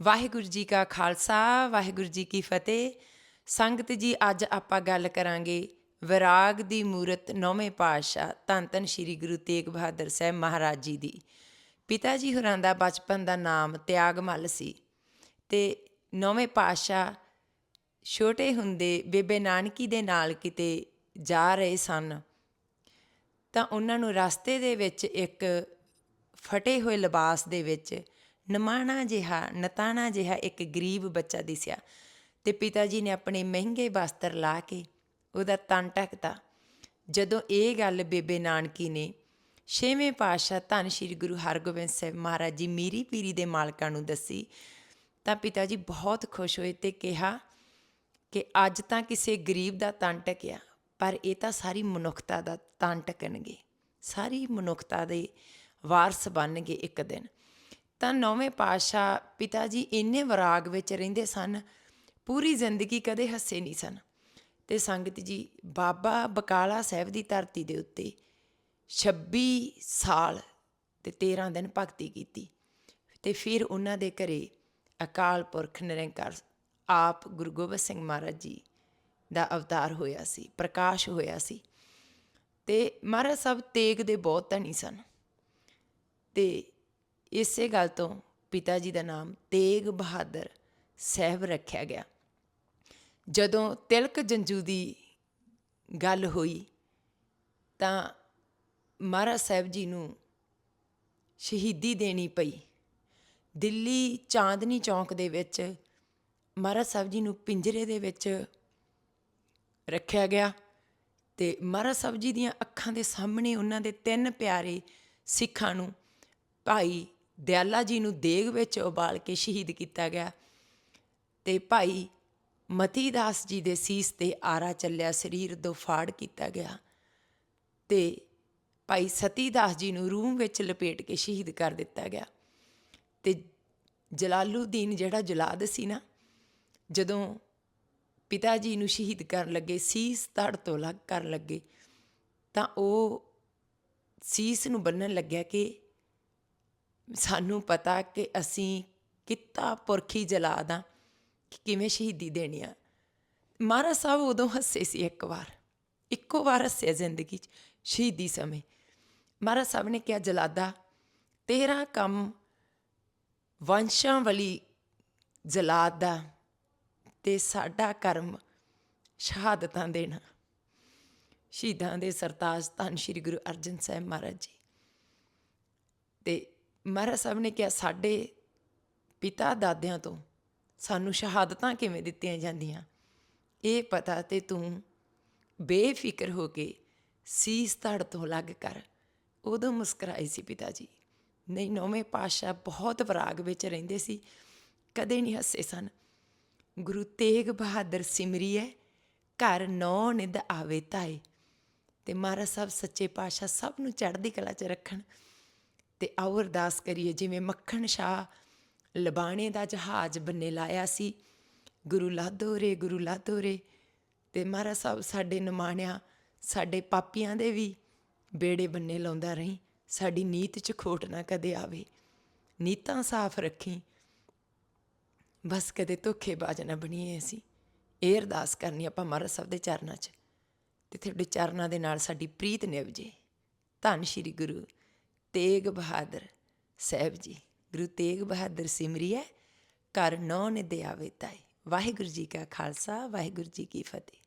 ਵਾਹਿਗੁਰੂ ਜੀ ਕਾ ਖਾਲਸਾ, ਵਾਹਿਗੁਰੂ ਜੀ ਕੀ ਫਤਿਹ। ਸੰਗਤ ਜੀ, ਅੱਜ ਆਪਾਂ ਗੱਲ ਕਰਾਂਗੇ ਵਿਰਾਗ ਦੀ ਮੂਰਤ ਨੌਵੇਂ ਪਾਤਸ਼ਾਹ ਧੰਨ ਧੰਨ ਸ੍ਰੀ ਗੁਰੂ ਤੇਗ ਬਹਾਦਰ ਸਾਹਿਬ ਮਹਾਰਾਜ ਜੀ ਦੀ। ਪਿਤਾ ਜੀ ਹੋਰਾਂ ਦਾ ਬਚਪਨ ਦਾ ਨਾਮ ਤਿਆਗਮੱਲ ਸੀ ਤੇ ਨੌਵੇਂ ਪਾਤਸ਼ਾਹ ਛੋਟੇ ਹੁੰਦੇ ਬੇਬੇ ਨਾਨਕੀ ਦੇ ਨਾਲ ਕਿਤੇ ਜਾ ਰਹੇ ਸਨ। ਤਾਂ ਉਹਨਾਂ ਨੂੰ ਰਸਤੇ ਦੇ ਵਿੱਚ ਇੱਕ ਫਟੇ ਹੋਏ ਲਿਬਾਸ ਦੇ ਵਿੱਚ ਨਮਾਣਾ ਜਿਹਾ, ਨਤਾਣਾ ਜਿਹਾ ਇੱਕ ਗਰੀਬ ਬੱਚਾ ਦਿਸਿਆ ਤੇ ਪਿਤਾ ਜੀ ਨੇ ਆਪਣੇ ਮਹਿੰਗੇ ਵਸਤਰ ਲਾ ਕੇ ਉਹਦਾ ਤਨ ਢੱਕਤਾ। ਜਦੋਂ ਇਹ ਗੱਲ ਬੇਬੇ ਨਾਨਕੀ ਨੇ ਛੇਵੇਂ ਪਾਤਸ਼ਾਹ ਧੰਨ ਸ਼੍ਰੀ ਗੁਰੂ ਹਰਗੋਬਿੰਦ ਸਾਹਿਬ ਮਹਾਰਾਜ ਜੀ ਮੀਰੀ ਪੀਰੀ ਦੇ ਮਾਲਕਾਂ ਨੂੰ ਦੱਸੀ ਤਾਂ ਪਿਤਾ ਜੀ ਬਹੁਤ ਖੁਸ਼ ਹੋਏ ਤੇ ਕਿਹਾ ਕਿ ਅੱਜ ਤਾਂ ਕਿਸੇ ਗਰੀਬ ਦਾ ਤਨ ਟਕਿਆ ਪਰ ਇਹ ਤਾਂ ਸਾਰੀ ਮਨੁੱਖਤਾ ਦਾ ਤਨ ਟਕਣਗੇ ਸਾਰੀ ਮਨੁੱਖਤਾ ਦੇ ਵਾਰਸ ਬਣਨਗੇ ਇੱਕ ਦਿਨ। ਤਾਂ ਨੌਵੇਂ ਪਾਤਸ਼ਾਹ ਪਿਤਾ ਜੀ ਇੰਨੇ ਵਿਰਾਗ ਵਿੱਚ ਰਹਿੰਦੇ ਸਨ, ਪੂਰੀ ਜ਼ਿੰਦਗੀ ਕਦੇ ਹੱਸੇ ਨਹੀਂ ਸਨ। ਤੇ ਸੰਗਤ ਜੀ ਬਾਬਾ ਬਕਾਲਾ ਸਾਹਿਬ ਦੀ ਧਰਤੀ ਦੇ ਉੱਤੇ 26 ਸਾਲ ਤੇ 13 ਦਿਨ ਭਗਤੀ ਕੀਤੀ। ਤੇ ਫਿਰ ਉਹਨਾਂ ਦੇ ਘਰੇ ਅਕਾਲ ਪੁਰਖ ਨਿਰੰਕਾਰ ਆਪ ਗੁਰੂ ਗੋਬਿੰਦ ਸਿੰਘ ਮਹਾਰਾਜ ਜੀ ਦਾ ਅਵਤਾਰ ਹੋਇਆ ਸੀ, ਪ੍ਰਕਾਸ਼ ਹੋਇਆ ਸੀ। ਤੇ ਮਹਾਰਾਜ ਸਾਹਿਬ ਤੇਗ ਦੇ ਬਹੁਤ ਧਨੀ ਸਨ। ਤੇ ਇਸੇ ਗੱਲ ਤੋਂ ਪਿਤਾ ਜੀ ਦਾ ਨਾਮ ਤੇਗ ਬਹਾਦਰ ਸਾਹਿਬ ਰੱਖਿਆ ਗਿਆ। ਜਦੋਂ ਤਿਲਕ ਜੰਜੂ ਦੀ ਗੱਲ ਹੋਈ, ਤਾਂ ਮਹਾਰਾਜ ਸਾਹਿਬ ਜੀ ਨੂੰ ਸ਼ਹੀਦੀ ਦੇਣੀ ਪਈ। ਦਿੱਲੀ ਚਾਂਦਨੀ ਚੌਂਕ ਦੇ ਵਿੱਚ ਮਹਾਰਾਜ ਸਾਹਿਬ ਜੀ ਨੂੰ ਪਿੰਜਰੇ ਦੇ ਵਿੱਚ ਰੱਖਿਆ ਗਿਆ ਤੇ ਮਹਾਰਾਜ ਸਾਹਿਬ ਜੀ ਦੀਆਂ ਅੱਖਾਂ ਦੇ ਸਾਹਮਣੇ ਉਹਨਾਂ ਦੇ ਤਿੰਨ ਪਿਆਰੇ ਸਿੱਖਾਂ ਨੂੰ ਭਾਈ ਦਿਆਲਾ ਜੀ ਨੂੰ ਦੇਗ ਵਿੱਚ ਉਬਾਲ ਕੇ ਸ਼ਹੀਦ ਕੀਤਾ ਗਿਆ ਤੇ ਭਾਈ ਮਤੀ ਦਾਸ ਜੀ ਦੇ ਸੀਸ ਤੇ ਆਰਾ ਚੱਲਿਆ, ਸਰੀਰ ਦੋ ਫਾੜ ਕੀਤਾ ਗਿਆ ਤੇ ਭਾਈ ਸਤੀ ਦਾਸ ਜੀ ਨੂੰ ਰੂਮ ਵਿੱਚ ਲਪੇਟ ਕੇ ਸ਼ਹੀਦ ਕਰ ਦਿੱਤਾ ਗਿਆ ਤੇ ਜਲਾਲੂਦੀਨ ਜਿਹੜਾ ਜਲਾਦ ਸੀ ਨਾ, ਜਦੋਂ ਪਿਤਾ ਜੀ ਨੂੰ ਸ਼ਹੀਦ ਕਰਨ ਲੱਗੇ, ਸੀਸ ਧੜ ਤੋਂ ਲੱਗ ਕਰਨ ਲੱਗੇ, ਤਾਂ ਉਹ ਸੀਸ ਨੂੰ ਬੰਨਣ ਲੱਗਿਆ ਕਿ ਸਾਨੂੰ ਪਤਾ ਕਿ ਅਸੀਂ ਕਿੱਤਾ ਪੁਰਖੀ ਜਲਾਦਾਂ ਕਿ ਕਿਵੇਂ ਸ਼ਹੀਦੀ ਦੇਣੀ ਆ। ਮਹਾਰਾਜ ਸਾਹਿਬ ਉਦੋਂ ਹੱਸੇ ਸੀ ਇੱਕ ਵਾਰ, ਇੱਕੋ ਵਾਰ ਹੱਸੇ ਜ਼ਿੰਦਗੀ 'ਚ, ਸ਼ਹੀਦੀ ਸਮੇਂ। ਮਹਾਰਾਜ ਸਾਹਿਬ ਨੇ ਕਿਹਾ, ਜਲਾਦਾ, ਤੇਰਾ ਕੰਮ ਵੰਸ਼ਾਂ ਵਾਲੀ ਜਲਾਦ ਦਾ ਤੇ ਸਾਡਾ ਕਰਮ ਸ਼ਹਾਦਤਾਂ ਦੇਣਾ। ਸ਼ਹੀਦਾਂ ਦੇ ਸਰਤਾਜ ਧੰਨ ਸ਼੍ਰੀ ਗੁਰੂ ਅਰਜਨ ਸਾਹਿਬ ਮਹਾਰਾਜ ਜੀ। ਤੇ ਮਹਾਰਾਜ ਸਾਹਿਬ ਨੇ ਕਿਹਾ, ਸਾਡੇ ਪਿਤਾ ਦਾਦਿਆਂ ਤੋਂ ਸਾਨੂੰ ਸ਼ਹਾਦਤਾਂ ਕਿਵੇਂ ਦਿੱਤੀਆਂ ਜਾਂਦੀਆਂ? ਇਹ ਪਤਾ ਤੇ ਤੂੰ ਬੇਫਿਕਰ ਹੋ ਕੇ ਸੀਸ ਧੜ ਤੋਂ ਲੱਗ ਕਰ। ਉਦੋਂ ਮੁਸਕਰਾਏ ਸੀ ਪਿਤਾ ਜੀ ਨਹੀਂ, ਨੌਵੇਂ ਪਾਤਸ਼ਾਹ ਬਹੁਤ ਵਿਰਾਗ ਵਿੱਚ ਰਹਿੰਦੇ ਸੀ। ਕਦੇ ਨਹੀਂ ਹੱਸੇ ਸਨ। ਗੁਰੂ ਤੇਗ ਬਹਾਦਰ ਸਿਮਰੀਏ ਘਰ ਨੌ ਨਿਦ ਆਵੇ ਤਾਏ। ਤੇ ਮਹਾਰਾਜ ਸਾਹਿਬ ਸੱਚੇ ਪਾਤਸ਼ਾਹ ਸਭ ਨੂੰ ਚੜ੍ਹਦੀ ਕਲਾ 'ਚ ਰੱਖਣ। ਤੇ ਆਓ ਅਰਦਾਸ ਕਰੀਏ, ਜਿਵੇਂ ਮੱਖਣ ਸ਼ਾਹ ਲਬਾਣੇ ਦਾ ਜਹਾਜ਼ ਬੰਨੇ ਲਾਇਆ ਸੀ। ਗੁਰੂ ਲਾਧੋ ਰੇ, ਗੁਰੂ ਲਾਧੋ ਰੇ। ਤੇ ਮਹਾਰਾਜ ਸਾਹਿਬ ਸਾਡੇ ਨਿਮਾਣਿਆ, ਸਾਡੇ ਪਾਪੀਆਂ ਦੇ ਵੀ ਬੇੜੇ ਬੰਨੇ ਲਾਉਂਦਾ ਰਹੀਂ, ਸਾਡੀ ਨੀਤ 'ਚ ਖੋਟ ਨਾ ਕਦੇ ਆਵੇ। ਨੀਤਾਂ ਸਾਫ਼ ਰੱਖੀ, ਬਸ ਕਦੇ ਧੋਖੇਬਾਜ਼ ਨਾ ਬਣੀਏ ਅਸੀਂ। ਇਹ ਅਰਦਾਸ ਕਰਨੀ ਆਪਾਂ ਮਹਾਰਾਜ ਸਾਹਿਬ ਦੇ ਚਰਨਾਂ 'ਚ, ਤੇ ਤੁਹਾਡੇ ਚਰਨਾਂ ਦੇ ਨਾਲ ਸਾਡੀ ਪ੍ਰੀਤ ਨਿਭ ਜੇ ਧੰਨ ਸ਼੍ਰੀ ਗੁਰੂ। ਤੇਗ ਬਹਾਦਰ ਸਾਹਿਬ ਜੀ, ਗੁਰੂ ਤੇਗ ਬਹਾਦਰ ਸਿਮਰਿਐ ਘਰ ਨੌ ਨਿਦ ਆਵੇ ਤਾਈ ਵਾਹਿਗੁਰੂ ਜੀ ਕਾ ਖਾਲਸਾ, ਵਾਹਿਗੁਰੂ ਜੀ ਕੀ ਫਤਿਹ।